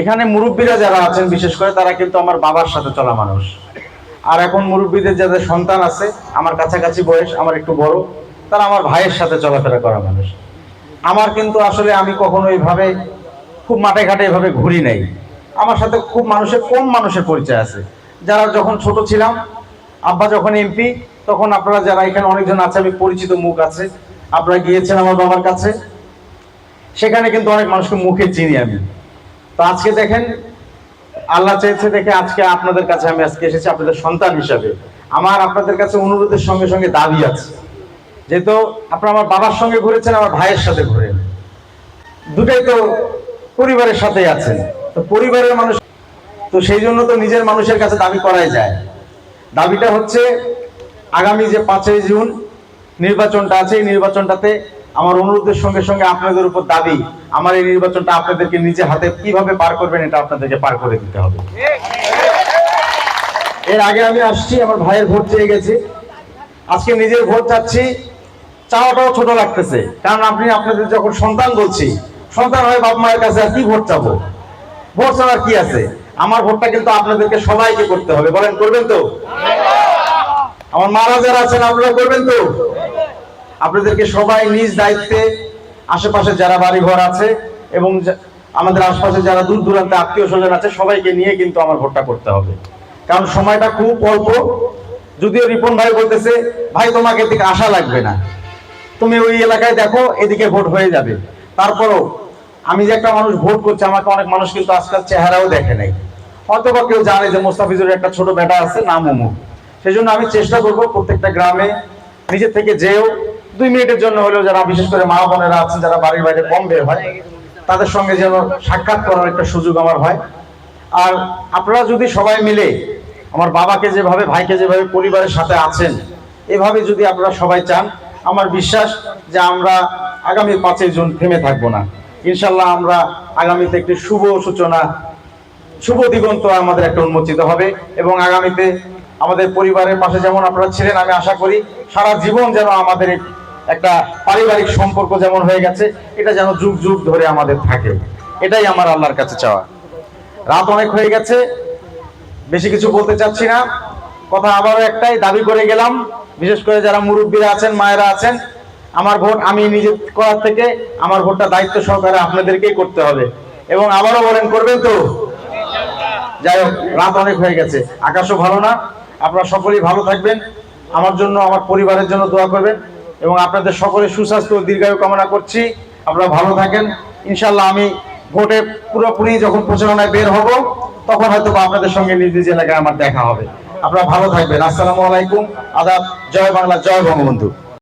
এখানে মুরব্বীরা যারা আছেন, বিশেষ করে তারা কিন্তু আমার বাবার সাথে চলা মানুষ। আর এখন মুরব্বীদের যাদের সন্তান আছে, আমার কাছাকাছি বয়স, আমার একটু বড়, তারা আমার ভাইয়ের সাথে চলাফেরা করা মানুষ। আমার কিন্তু আসলে আমি কখনো এইভাবে খুব মাঠে ঘাটে এভাবে ঘুরি নাই। আমার সাথে খুব মানুষের, কম মানুষের পরিচয় আছে। যারা যখন ছোট ছিলাম, আব্বা যখন এমপি, তখন আপনারা যারা এখানে অনেকজন আছে, আমি পরিচিত মুখ আছে। আপনারা গিয়েছেন আমার বাবার কাছে। সেখানে কিন্তু অনেক মানুষকে মুখে চিনি আমি। তো আজকে দেখেন, আল্লাহ চেয়েছে দেখে আজকে আপনাদের কাছে আমি আজকে এসেছি আপনাদের সন্তান হিসাবে। আমার আপনাদের কাছে অনুরোধের সঙ্গে সঙ্গে দাবি আছে। যেহেতু আপনারা আমার বাবার সঙ্গে ঘুরেছেন, আমার ভাইয়ের সাথে ঘুরেন। দুটাই তো পরিবারের সাথেই আছেন। তো পরিবারের মানুষ তো সেই জন্য তো নিজের মানুষের কাছে দাবি করাই যায়। দাবিটা হচ্ছে, আগামী যে পাঁচই জুন নির্বাচনটা আছে, এই নির্বাচনটাতে আমার অনুরোধের সঙ্গে সঙ্গে আপনাদের উপর দাবি, আমার এই নির্বাচনটা আপনাদেরকে নিজে হাতে কীভাবে পার করবেন এটা আপনাদেরকে পার করে দিতে হবে। এর আগে আমি আসছি, আমার ভাইয়ের ভোট চেয়ে গেছি। আজকে নিজের ভোট চাচ্ছি, চাওয়াটাও ছোট লাগতেছে। কারণ আপনি আপনাদের যখন সন্তান বলছি, সন্তান হয় বাপ মায়ের কাছে আর কি ভোট চাবো? ভোট চাওয়ার কি আছে? আমার ভোটটা কিন্তু আপনাদেরকে সবাইকে করতে হবে। বলেন, করবেন তো? আমার মারা যারা আছেন, আপনারা করবেন তো? আপনাদেরকে সবাই নিজ দায়িত্বে আশেপাশে যারা বাড়ি ঘর আছে এবং আমাদের আশপাশে যারা দূর দূরান্তে আত্মীয় স্বজন আছে, সবাইকে নিয়ে কিন্তু আমার ভোটটা করতে হবে। কারণ সময়টা খুব অল্প। যদিও রিপন ভাই বলতেছে, ভাই, তোমাকে এদিকে আসা লাগবে না। তুমি ওই এলাকায় দেখো, এদিকে ভোট হয়ে যাবে। তারপরও আমি যে একটা মানুষ ভোট করছে, আমাকে অনেক মানুষ কিন্তু আজকাল চেহারাও দেখে নাই। হয়তো বা কেউ জানে যে মোস্তাফিজুরের একটা ছোট বেটা আছে, নাম অমুক সেই জন্য আমি চেষ্টা করব প্রত্যেকটা গ্রামে নিজের থেকে যেও দুই মিনিটের জন্য হলেও যারা, বিশেষ করে মা বোনেরা আছেন, যারা বাড়ির বাইরে কম বের হয়, তাদের সঙ্গে যেন সাক্ষাৎ করার একটা সুযোগ আমার হয়। আর আপনারা যদি সবাই মিলে আমার বাবাকে যেভাবে, ভাইকে যেভাবে পরিবারের সাথে আছেন, এভাবে যদি আপনারা সবাই চান, আমার বিশ্বাস যে আমরা আগামী পাঁচই জুন থেমে থাকব না। ইনশাল্লাহ আমরা আগামীতে একটি শুভ সূচনা, শুভ দিগন্ত আমাদের একটা উন্মোচিত হবে এবং আগামীতে আমাদের পরিবারের পাশে যেমন আপনারা ছিলেন, আমি আশা করি সারা জীবন যেন আমাদের একটা পারিবারিক সম্পর্ক যেমন হয়ে গেছে, এটা যেন যুগ যুগ ধরে আমাদের থাকে। এটাই আমার আল্লাহর কাছে চাওয়া। রাত অনেক হয়ে গেছে, বেশি কিছু বলতে চাচ্ছি না। কথা আবারও একটাই, দাবি করে গেলাম, বিশেষ করে যারা মুরব্বীরা আছেন, মায়েরা আছেন, আমার ভোট আমি নিজে করার থেকে আমার ভোটটা দায়িত্ব সহকারে আপনাদেরকেই করতে হবে। এবং আবারও বলেন, করবেন তো? যাই হোক, রাত অনেক হয়ে গেছে, আকাশও ভালো না। আপনারা সকলেই ভালো থাকবেন। আমার জন্য, আমার পরিবারের জন্য দোয়া করবেন। এবং আপনাদের সকলের সুস্বাস্থ্য ও দীর্ঘায়ু কামনা করছি। আপনারা ভালো থাকেন। ইনশাল্লাহ আমি ভোটে পুরোপুরি যখন প্রচারণায় বের হব, তখন হয়তো আপনাদের সঙ্গে নিজ নিজ এলাকায় আমার দেখা হবে। আপনারা ভালো থাকবেন। আসসালামু আলাইকুম। আদাব। জয় বাংলা, জয় বঙ্গবন্ধু।